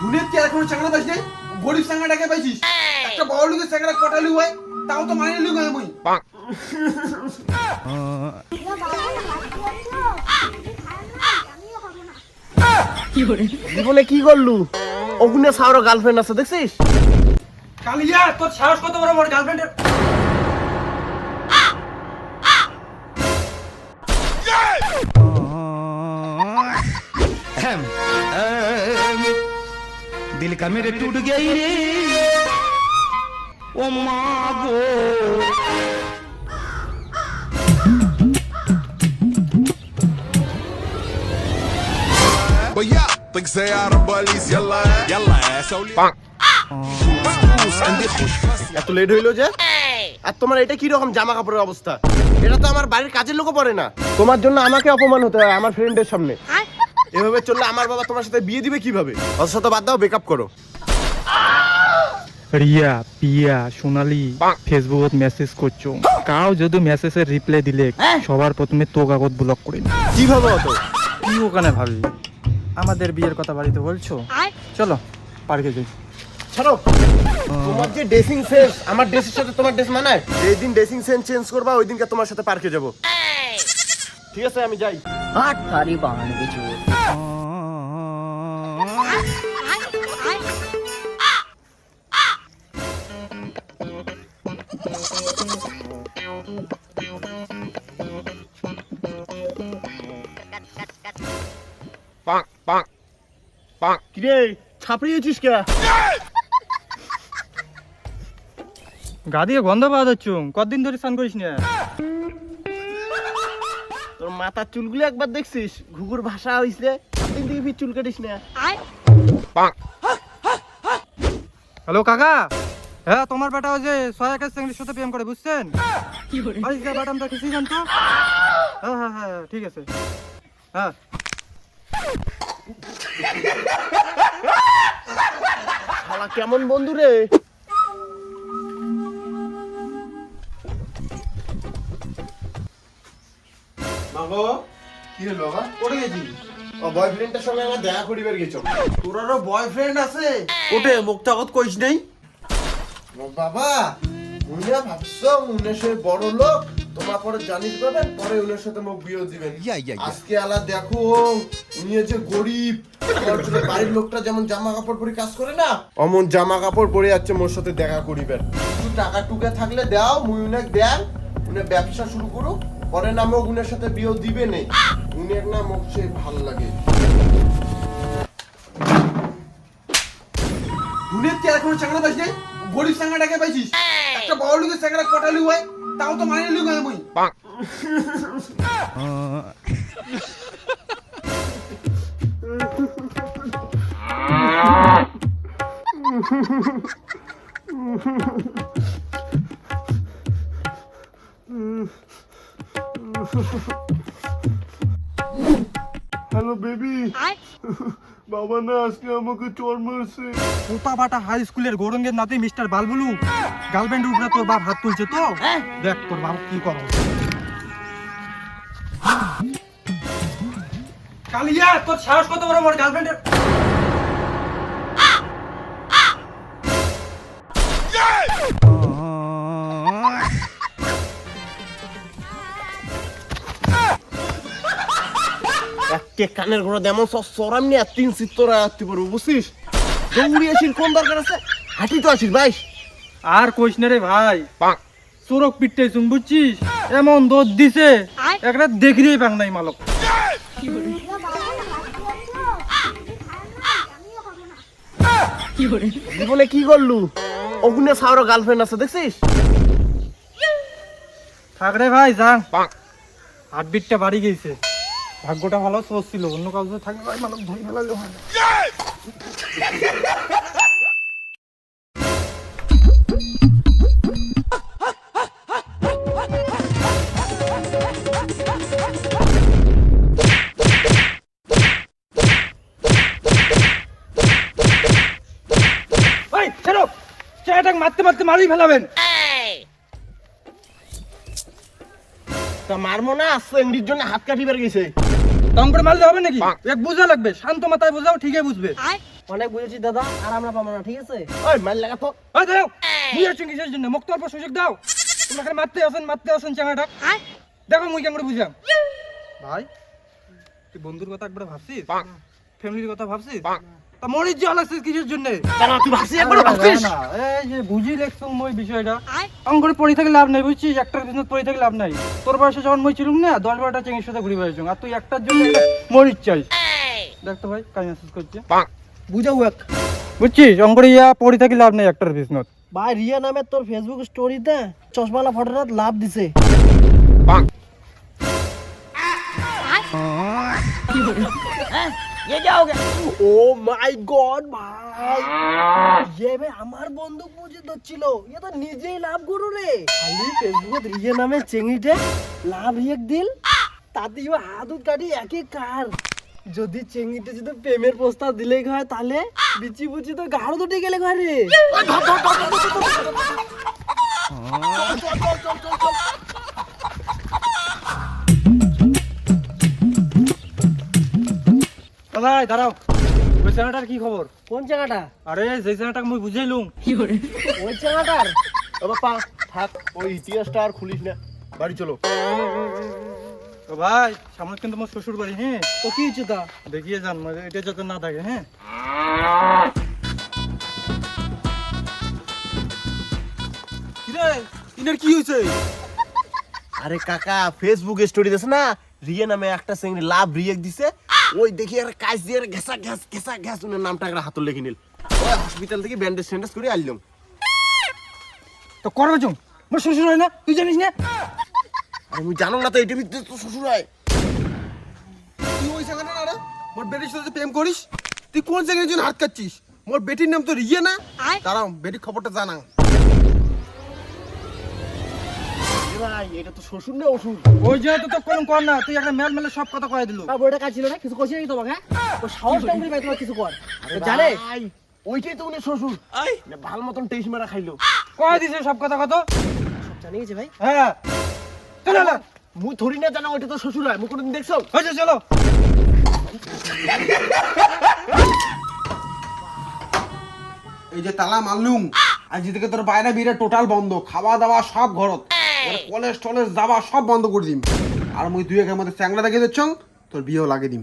দুনিয়ার কি আর কোনো চাকরা পাইছিস রে গরিব চাকরাটাকে পাইছিস। একটা বড় লোকের চাকরা কটালি হয় তাও তো মানিয়ে লিউ গায়ে মুই জীবনে কি করলু? অগুনে সাউরো গার্লফ্রেন্ড আছে দেখছিস? কালিয়া তোর সাহস কত বড় মোর গার্লফ্রেন্ডের दिल का मेरे टूट गई रे ओ माँ गो But yeah, think say out of bullies, yalla, yalla, سولي عندي خوش এত লেট হইলো যে আর তোমার এটা কি রকম জামা কাপড়ের অবস্থা এটা তো আমার বাড়ির কাজের লোকও পরে না তোমার জন্য আমাকে অপমান হতে হয় আমার ফ্রেন্ডের সামনে এভাবে চললে আমার বাবা তোমার সাথে বিয়ে দিবে কীভাবে? অত শত বাদ দাও বেকআপ করো। রিয়া পিয়া সোনালি ফেসবুকত মেসেজ করছ। কাও যদি মেসেজের রিপ্লাই দিলে সবার প্রথমে তো কাগজ ব্লক করে দিই। কীভাবে হতো কি ওখানে ভাবি? আমাদের বিয়ের কথা বাড়িতে বলছো? চলো পার্কে যাই। ছাড়ো! তোমার যে ড্রেসিং সেন্স আমার ড্রেসের সাথে তোমার ড্রেস মানায়? যেই দিন ড্রেসিং সেন্স চেঞ্জ করবা ওই দিনকে তোমার সাথে পার্কে যাব। ঠিক আছে আমি যাই। তারি বাহান কিছু কিরে ছাপড়িয়েছিস কে? গা দিয়ে গন্ধ পাওয়া যাচ্ছ কতদিন ধরে স্নান করিস না? তোর মাথার চুলগুলো একবার দেখছিস? ঘুঘুর ভাষা হইছে থেকে ফির চুল কাটিস না। হ্যালো কাকা? হ্যাঁ তোমার বেটা ওই যে সহায়কের সঙ্গের সাথে প্রেম করে বুঝছেন? আরে যা বেটা আমরা কিছুই জানতো? হ্যাঁ হ্যাঁ হ্যাঁ ঠিক আছে। হ্যাঁ। শালা কেমন বন্ধু রে? মাগো কি হলো বাবা পড়ে গেছি ও বয়ফ্রেন্ডের সঙ্গে আমার দেখা করিবার গেছো তোর আরও বয়ফ্রেন্ড আছে? ওটে কত কইস নাই? ও বাবা মুনে ভাবছ মুনে সে বড় লোক তোমার পরে জানিস পাবেন পরে উনার সাথে মুখ বিয়ে দিবেন। আজকে আলা দেখো উনি যে গরিব। বাড়ির লোকটা যেমন জামা কাপড় পরে কাজ করে না অমন জামা কাপড় পরে যাচ্ছে মোর সাথে দেখা করিবেন। একটু টাকা টুকা থাকলে দাও মুই উনাকে দেন উনি ব্যবসা শুরু করুক। পরে নাম গুণের উনার সাথে বিয়ে দিবে নেই গুণের নাম হচ্ছে সে ভালো লাগে। গুণের কি আর কোনো চাকরা পাইছিস রে? গরিব চাকরাটাকে পাইছিস? একটা বড় লোকের চাকরা কটালি হয়? তাও তো মানিয়ে হয় গায়ে হ্যালো বেবি বাবা না আজকে আমাকে চোর মারছে। ওপা বাটা হাই স্কুলের গৌরঙ্গের নাতি মিস্টার বালবুলু। গার্লফ্রেন্ড উপরে তোর বাপ হাত তুলছে তো? দেখ তোর বাপ কি করো। কালিয়া তোর সাহস কত বড় মোর গার্লফ্রেন্ডের একটা কানের ঘোড়া সব সরাম নিয়ে তিন চিত্তরা আসতে পারব বুঝছিস? দৌড়ি আসির কোন দরকার আছে? হাঁটি তো আসিস ভাই। আর কইস না রে ভাই। চোরক পিটতে শুন বুঝছিস? এমন দোষ দিছে একটা দেখিরেই পাং নাই মালক। জীবনে কি করলু? অগুনে সাউরো গার্লফ্রেন্ড আছে দেখছিস? থাক রে ভাই যান হার্টবিটটা বাড়ি গেছে। ভাগ্যটা ভালো সোচ ছিল। অন্য কাউকে থাকলে ভাই মালক ধরে ফেলালে হয় না। মারতে মারতে মারি ফেলাবেন। তা মারমো না সেঙ্গির জন্য হাত কাটিবার গেছে দম করে মারলে হবে নাকি? এক বুঝা লাগবে শান্ত মাথায় বুঝাও ঠিকই বুঝবে। অনেক বুঝেছি দাদা আর আমরা পাবো না ঠিক আছে? ওই মার লাগা তো। ওই দাও আছেন কিসের জন্য? মুক্ত অল্প সুযোগ দাও। তোমরা খালি মারতে আসেন মারতে আসেন চাঙাটা দেখো মুই কেমন বুঝাম ভাই তুই বন্ধুর কথা একবার ভাবছিস? ফ্যামিলির কথা ভাবছিস? তা মরির জল আসছিস কিসের জন্য? কেন তুই ভাবছিস একবার ভাবছিস? এই যে বুঝি লেখছো মই বিষয়টা। পড়ে লাভ নাই বুঝছিস? একটার বিজনেস পড়ে থেকে লাভ নাই। তোর বয়সে যখন মই ছিলুম না দশ বারোটা চেঙ্গির সাথে ঘুরে বেড়াইছ আর তুই একটার জন্য মরিচ চাই দেখ তো ভাই কাজ মেসেজ করছে বুঝাও এক। বুঝছিস? ইয়া পড়ে থেকে লাভ নাই একটার বিজনেস ভাই রিয়া নামে তোর ফেসবুক স্টোরিতে চশমালা ফটোটা লাভ দিছে। গড ये রিয়া নামে চেঙ্গিটে লাভ রিয়েক দিল তাতে হাত কাটি কার যদি চেঙ্গিতে যদি প্রেমের প্রস্তাব দিলে হয় তাহলে বিচি বুচি তো গাঢ় দুটি গেলে ঘরে ভাই দাঁড়াও। ওই কি খবর? কোন জায়গাটা আরে মুই বুঝাইলুম ওই ও বাপা থাক ওই ইতিহাসটা আর খুলিস না। বাড়ি চলো। ও ভাই সামনে কিন্তু আমার শ্বশুর বাড়ি হ্যাঁ? তো কি হচ্ছে তা? দেখিয়ে যান মানে এটা যাতে না থাকে হ্যাঁ? কিরে ইনার কি হয়েছে? আরে কাকা ফেসবুক স্টোরি দিছে না? রিয়া নামে একটা সিঙ্গি লাভ রিয়েক দিছে। ওই দেখি আর কাজ দিয়ে আর ঘেসা ঘেস ঘেসা ঘেস উনার নামটা একটা হাতল লিখে নিল। ওই হসপিটাল থেকে ব্যান্ডেজ স্যান্ডেজ করে আনলাম। তো করবে চুম মোর শ্বশুর হয় না তুই জানিস না? আর আমি জানো না তো এটা ভিতরে তো শ্বশুর হয়। তুই ওই সেখানে না রে মোর বেটির সাথে প্রেম করিস তুই কোন জায়গায় জন্য হাত কাটছিস? মোর বেটির নাম তো রিয়ে না? দাঁড়াও বেটির খবরটা জানা ভাই এটা তো শ্বশুর না ওষুধ ওই যে তো তো কোন কর না তুই একটা মেল মেলে সব কথা কয়ে দিলু। আর বইটা কাজ ছিল না কিছু করছি নাকি তোমাকে ও সাহস টাইম করে তোমার কিছু কর। জানে ওইটাই তো উনি শ্বশুর। না, ভালো মতন টেস্ট মারা খাইলো। কয়ে দিছে সব কথা কত? জানিয়ে গেছে ভাই। হ্যাঁ। চলো না মুই থরি না জানো ওইটা তো শ্বশুর হয় মুই কোনদিন দেখছ? হয়েছে চলো। এই যে তালা মারলুম আজ থেকে তোর বাইরে বিরে টোটাল বন্ধ খাওয়া দাওয়া সব ঘরত। কলেজ টলেজ যাওয়া সব বন্ধ করে দিম। আর মুই দুই একের মধ্যে চ্যাংড়া দেখে দিচ্ছ, তোর বিয়েও লাগে দিম।